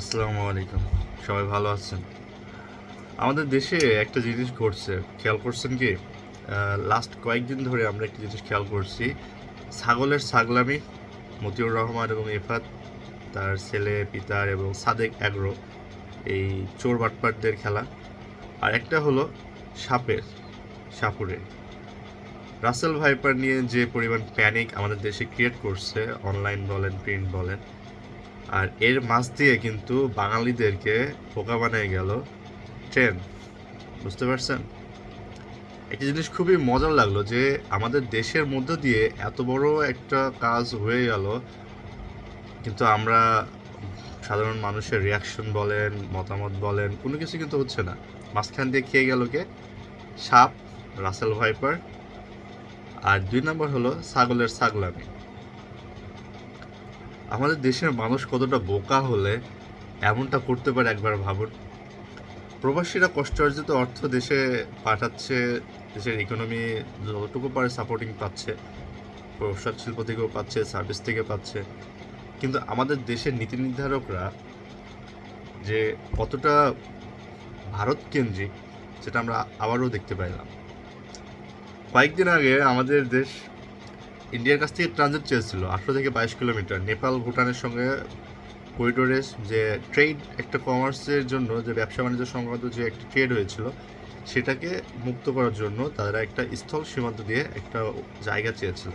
আসসালামু আলাইকুম। সবাই ভালো আছেন? আমাদের দেশে একটা জিনিস ঘটছে। খেয়াল করছেন কি? লাস্ট কয়েকদিন ধরে আমরা একটা জিনিস খেয়াল করছি। ছাগলের ছাগলামি মতিউর রহমান এবং ইফাত তার ছেলে, পিতার এবং সাদেক অ্যাগ্রো, এই চোর বাটপাটদের খেলা। আর একটা হলো সাপের, সাপুরে। রাসেল ভাইপার নিয়ে যে পরিমাণ প্যানিক আমাদের দেশে ক্রিয়েট করছে অনলাইন বলেন প্রিন্ট বলেন আর এর মাঝ দিয়ে কিন্তু বাঙালিদেরকে বোকা বানিয়ে গেল ট্রেন। বুঝতে পারছেন? একটা জিনিস খুবই মজার লাগল যে আমাদের দেশের মধ্য দিয়ে এত বড় একটা কাজ হয়ে গেল, কিন্তু আমরা সাধারণ মানুষের রিয়াকশন বলেন, মতামত বলেন, কোনো কিছু কিন্তু হচ্ছে না। মাঝখান দিয়ে খেয়ে গেল কে? সাপ, রাসেল ভাইপার। আর দুই নম্বর হলো ছাগলের ছাগলামি। আমাদের দেশের মানুষ কতটা বোকা হলে এমনটা করতে পারে একবার ভাবুন। প্রবাসীরা কষ্ট অর্জিত অর্থ দেশে পাঠাচ্ছে, দেশের ইকোনমি যতটুকু পারে সাপোর্টিং পাচ্ছে, প্রসাদ শিল্প থেকেও পাচ্ছে সার্ভিস থেকে পাচ্ছে। কিন্তু আমাদের দেশের নীতি নির্ধারকরা যে কতটা ভারত কেন্দ্রিক, সেটা আমরা আবারও দেখতে পাইলাম। কয়েকদিন আগে আমাদের দেশ ইন্ডিয়ার কাছ থেকে ট্রানজিট চেয়েছিল, আঠারো থেকে বাইশ কিলোমিটার। নেপাল, ভুটানের সঙ্গে করিডোরে যে ট্রেড একটা কমার্সের জন্য যে ব্যবসা বাণিজ্য সংক্রান্ত যে একটা ট্রেড হয়েছিল, সেটাকে মুক্ত করার জন্য তারা একটা স্থল সীমান্ত দিয়ে একটা জায়গা চেয়েছিল।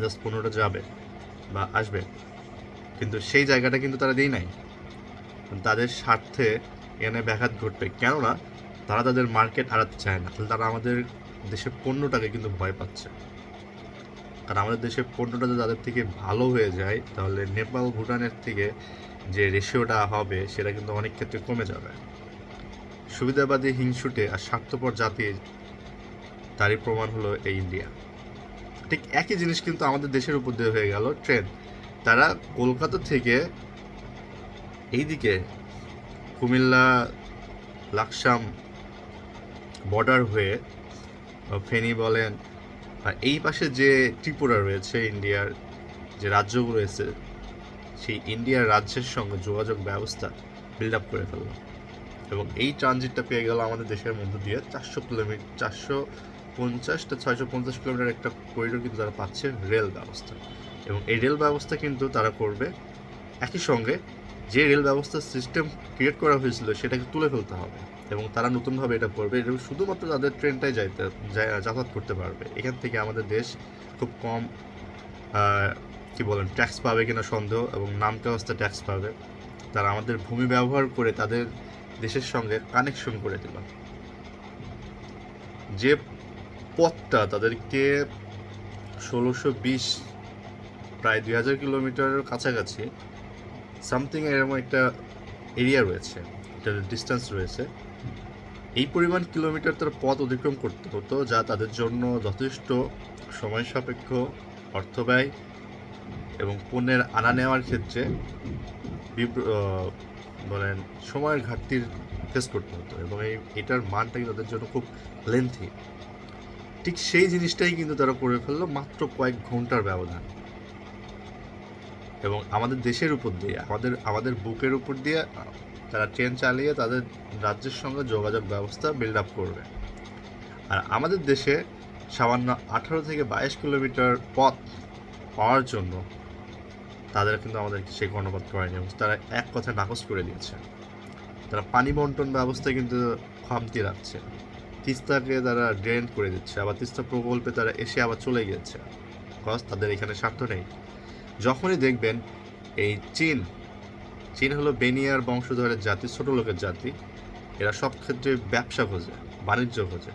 জাস্ট পনেরোটা যাবে বা আসবে। কিন্তু সেই জায়গাটা কিন্তু তারা দেই নাই। তাদের স্বার্থে এখানে ব্যাঘাত ঘটবে। কেননা তারা তাদের মার্কেট হারাতে চায় না। তাহলে তারা আমাদের দেশের পণ্যটাকে কিন্তু ভয় পাচ্ছে। কারণ আমাদের দেশের পণ্যটা যদি তাদের থেকে ভালো হয়ে যায়, তাহলে নেপাল, ভুটানের থেকে যে রেশিওটা হবে, সেটা কিন্তু অনেক ক্ষেত্রে কমে যাবে। সুবিধাবাদী হিংসুটে আর স্বার্থপর জাতির তারই প্রমাণ হলো এই ইন্ডিয়া। ঠিক একই জিনিস কিন্তু আমাদের দেশের উপর দিয়ে হয়ে গেল ট্রেন তারা কলকাতা থেকে এইদিকে কুমিল্লা, লাকসাম বর্ডার হয়ে ফেনী বলেন আর এই পাশে যে ত্রিপুরা রয়েছে, ইন্ডিয়ার যে রাজ্যগুলো রয়েছে, সেই ইন্ডিয়ার রাজ্যের সঙ্গে যোগাযোগ ব্যবস্থা বিল্ড আপ করে ফেলল এবং এই ট্রানজিটটা পেয়ে গেল আমাদের দেশের মধ্য দিয়ে। চারশো কিলোমিটার চারশো পঞ্চাশটা ছয়শো পঞ্চাশ কিলোমিটার একটা করিডোর কিন্তু তারা পাচ্ছে রেল ব্যবস্থা। এবং এই রেল ব্যবস্থা কিন্তু তারা করবে একই সঙ্গে যে রেল ব্যবস্থার সিস্টেম ক্রিয়েট করা হয়েছিল সেটাকে তুলে ফেলতে হবে এবং তারা নতুনভাবে এটা করবে এবং শুধুমাত্র তাদের ট্রেনটাই যাইতে যাতায়াত করতে পারবে। এখান থেকে আমাদের দেশ খুব কম কি বলেন ট্যাক্স পাবে কিনা সন্দেহ এবং নামতে অবস্থা ট্যাক্স পাবে। তারা আমাদের ভূমি ব্যবহার করে তাদের দেশের সঙ্গে কানেকশন করে দিল। যে পথটা তাদেরকে ষোলোশো বিশ, প্রায় দুই হাজার কিলোমিটারের কাছাকাছি সামথিং এরকম একটা এরিয়া রয়েছে, একটা ডিস্টেন্স রয়েছে। এই পরিমাণ কিলোমিটার তার পথ অতিক্রম করতে হতো, যা তাদের জন্য যথেষ্ট সময় সাপেক্ষ, অর্থ ব্যয় এবং পণ্যের আনা নেওয়ার ক্ষেত্রে বলেন, সময়ের ঘাটতির ফেস করতে হতো এবং এই, এটার মানটা কিন্তু তাদের জন্য খুব লেন্থি ঠিক সেই জিনিসটাই কিন্তু তারা করে ফেলল মাত্র কয়েক ঘণ্টার ব্যবধান। এবং আমাদের দেশের উপর দিয়ে, আমাদের আমাদের বুকের উপর দিয়ে তারা ট্রেন চালিয়ে তাদের রাজ্যের সঙ্গে যোগাযোগ ব্যবস্থা বিল্ড আপ করবে। আর আমাদের দেশে সামান্য আঠারো থেকে বাইশ কিলোমিটার পথ পাওয়ার জন্য তাদের কিন্তু আমাদের সেই কর্ণপাত করেনি তারা এক কথা নাকচ করে দিয়েছে। তারা পানি বন্টন ব্যবস্থায় কিন্তু খামতি রাখছে। তিস্তাকে তারা ড্রেন করে দিচ্ছে, আবার তিস্তা প্রকল্পে তারা এসে আবার চলে গিয়েছে। কজ তাদের এখানে স্বার্থ নেই। যখনই দেখবেন এই চীন চীন হলো বেনিয়ার বংশধরের জাতি, ছোট লোকের জাতি। এরা সব ক্ষেত্রে ব্যবসা খোঁজে, বাণিজ্য খোঁজে।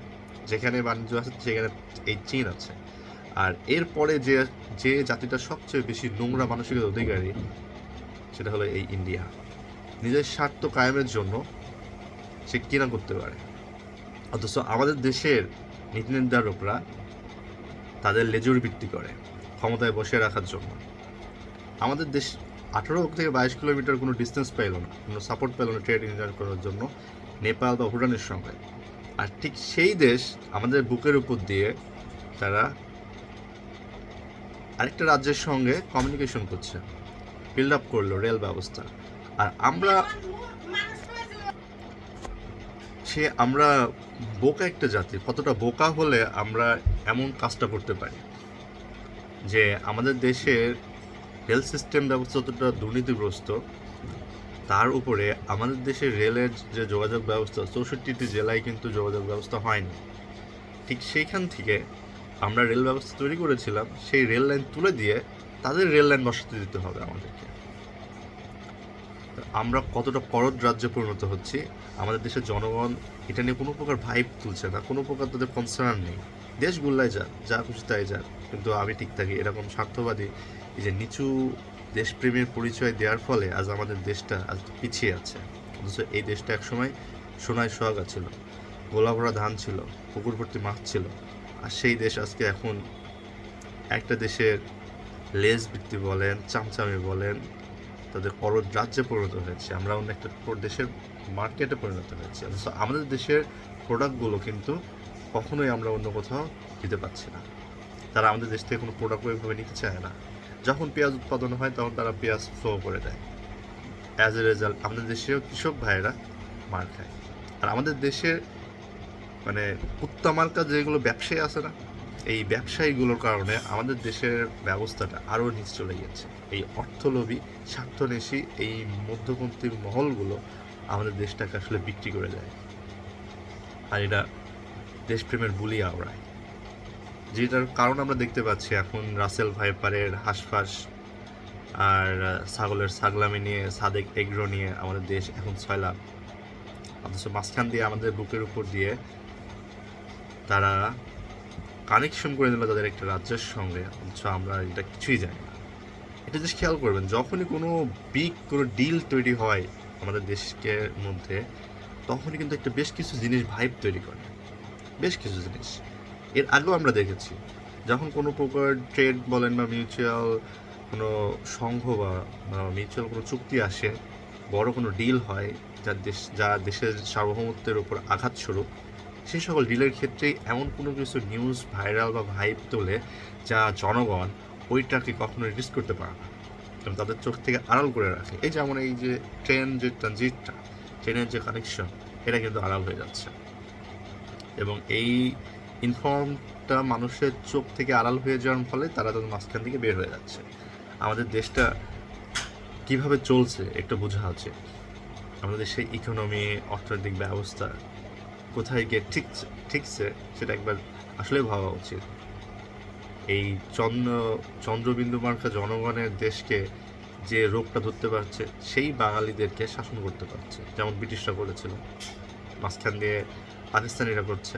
যেখানে বাণিজ্য আছে, সেখানে এই চীন আছে। আর এরপরে যে যে জাতিটা সবচেয়ে বেশি নোংরা মানসিকতার অধিকারী, সেটা হলো এই ইন্ডিয়া। নিজের স্বার্থ কায়েমের জন্য সে কিনা করতে পারে। অথচ আমাদের দেশের নীতি নির্ধারকরা তাদের লেজুর ভিত্তি করে ক্ষমতায় বসে রাখার জন্য। আমাদের দেশ আঠারো থেকে বাইশ কিলোমিটার কোনো ডিস্টেন্স পেল না। কোনো সাপোর্ট পেল না ট্রেড ইন্টার করার জন্য নেপাল বা ভুটানের সঙ্গে। আর ঠিক সেই দেশ আমাদের বুকের উপর দিয়ে তারা আরেকটা রাজ্যের সঙ্গে কমিউনিকেশন করছে। বিল্ড আপ করল রেল ব্যবস্থা। আর আমরা সে আমরা বোকা একটা জাতি, কতটা বোকা হলে আমরা এমন কাজটা করতে পারি? যে আমাদের দেশের হেলথ সিস্টেম ব্যবস্থা যতটা দুর্নীতিগ্রস্ত, তার উপরে আমাদের দেশের রেলের যে যোগাযোগ ব্যবস্থা, চৌষট্টিটি জেলায় কিন্তু যোগাযোগ ব্যবস্থা হয়নি। ঠিক সেইখান থেকে আমরা রেল ব্যবস্থা তৈরি করেছিলাম, সেই রেল লাইন তুলে দিয়ে তাদের রেল লাইন বসাতে দিতে হবে আমাদেরকে। আমরা কতটা করদ রাজ্যে পরিণত হচ্ছি, আমাদের দেশের জনগণ এটা নিয়ে কোনো প্রকার ভাইব তুলছে না, কোনো প্রকার তাদের কনসার্ন নেই। দেশগুল্লায় যাক, যা খুশি তাই যাক, কিন্তু আমি ঠিক থাকি, এরকম স্বার্থবাদী এই যে নিচু দেশপ্রেমের পরিচয় দেওয়ার ফলে আজ আমাদের দেশটা আজ পিছিয়ে আছে। অথচ এই দেশটা একসময় সোনায় সোহাগা ছিল গোলা ভরা ধান ছিল পুকুর ভর্তি মাছ ছিল। আর সেই দেশ আজকে এখন একটা দেশের লেজ বৃত্তি বলেন, চামচামি বলেন, তাদের করদ রাজ্যে পরিণত হয়েছে। আমরা অন্য একটা দেশের মার্কেটে পরিণত হয়েছে। অথচ আমাদের দেশের প্রোডাক্টগুলো কিন্তু কখনোই আমরা অন্য কোথাও দিতে পারছি না। তারা আমাদের দেশ থেকে কোনো প্রোডাক্ট ওইভাবে নিতে চায় না। যখন পেঁয়াজ উৎপাদন হয়, তখন তারা পেঁয়াজ ফ্লো করে দেয়। অ্যাজ এ রেজাল্ট আমাদের দেশেও কৃষক ভাইয়েরা মার খায়। আর আমাদের দেশের মানে উত্তমার্কা যেগুলো ব্যবসায়ী আছে না, এই ব্যবসায়ীগুলোর কারণে আমাদের দেশের ব্যবস্থাটা আরও নিচ চলে গেছে। এই অর্থলোভী স্বার্থনেশী এই মধ্যপন্থী মহলগুলো আমাদের দেশটাকে আসলে বিক্রি করে দেয়। আর এটা দেশপ্রেমের বুলি আওড়ায়। যেটার কারণ আমরা দেখতে পাচ্ছি এখন রাসেল ভাইপারের হাঁসফাঁস আর ছাগলের ছাগলামি নিয়ে, সাদেক এগ্রো নিয়ে আমাদের দেশ এখন ছয় লাখ অথচ মাঝখান দিয়ে আমাদের বুকের উপর দিয়ে তারা কানেকশন করে দিল তাদের একটা রাজ্যের সঙ্গে, অথচ আমরা এটা কিছুই জানি না। এটা জাস্ট খেয়াল করবেন, যখনই কোনো বিগ কোনো ডিল তৈরি হয় আমাদের দেশকে মধ্যে, তখনই কিন্তু একটা বেশ কিছু জিনিস ভাইব তৈরি করে। বেশ কিছু জিনিস। এর আগেও আমরা দেখেছি, যখন কোনো প্রকার ট্রেড বলেন বা মিউচুয়াল কোনো সংঘ বা মিউচুয়াল কোনো চুক্তি আসে, বড় কোনো ডিল হয় যা দেশ, যা দেশের সার্বভৌমত্বের উপর আঘাত স্বরূপ সেই সকল ডিলের ক্ষেত্রেই এমন কোনো কিছু নিউজ ভাইরাল বা ভাইব তোলে যা জনগণ ওইটাকে কখনো রিলিজ করতে পারে না। কারণ তাদের চোখ থেকে আড়াল করে রাখে। এই যেমন এই যে ট্রেন যে ট্রানজিটটা ট্রেনের যে কানেকশন এটা কিন্তু আড়াল হয়ে যাচ্ছে। এবং এই ইনফর্মটা মানুষের চোখ থেকে আড়াল হয়ে যাওয়ার ফলে তারা তাদের মাঝখান থেকে বের হয়ে যাচ্ছে। আমাদের দেশটা কীভাবে চলছে একটু বোঝা আছে। আমাদের দেশের ইকোনমি অর্থনৈতিক ব্যবস্থা কোথায় গিয়ে ঠিক ঠিকছে সেটা একবার আসলে ভাবা উচিত। এই চন্দ্র, চন্দ্রবিন্দু মার্কা জনগণের দেশকে যে রোগটা ধরতে পারছে, সেই বাঙালিদেরকে শাসন করতে পারছে, যেমন ব্রিটিশরা করেছিল। মাঝখান দিয়ে পাকিস্তানিরা করছে।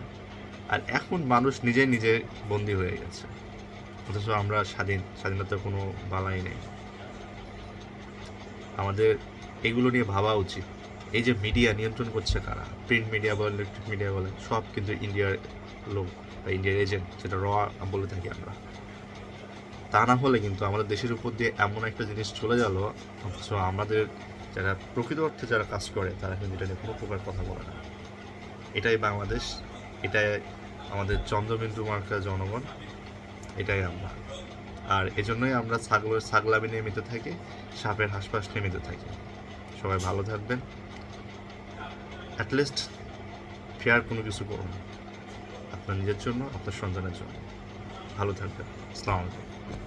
আর এখন মানুষ নিজে নিজে বন্দী হয়ে গেছে। অথচ আমরা স্বাধীন, স্বাধীনতার কোনো বালাই নেই। আমাদের এগুলো নিয়ে ভাবা উচিত। এই যে মিডিয়া নিয়ন্ত্রণ করছে কারা? প্রিন্ট মিডিয়া বলেন ইলেকট্রিক মিডিয়া বলেন সব কিন্তু ইন্ডিয়ার লোক বা ইন্ডিয়ার এজেন্ট, যেটা র বলে থাকি আমরা। তা না হলে কিন্তু আমাদের দেশের উপর দিয়ে এমন একটা জিনিস চলে গেল, অথচ আমাদের যারা প্রকৃত অর্থে যারা কাজ করে, তারা কিন্তু এটা নিয়ে কোনো প্রকার কথা বলে না। এটাই বাংলাদেশ, এটাই আমাদের চন্দ্রবিন্দু মার্কা জনগণ, এটাই আমরা। আর এজন্যই আমরা ছাগলের ছাগলামি নিয়মিত মেতে থাকি, সাপের হাসপাস নিয়মিত মেতে থাকি। সবাই ভালো থাকবেন। অ্যাটলিস্ট ফেয়ার কোনো কিছু করুন আপনার নিজের জন্য, আপনার সন্তানের জন্য। ভালো থাকবেন। আসসালামু আলাইকুম।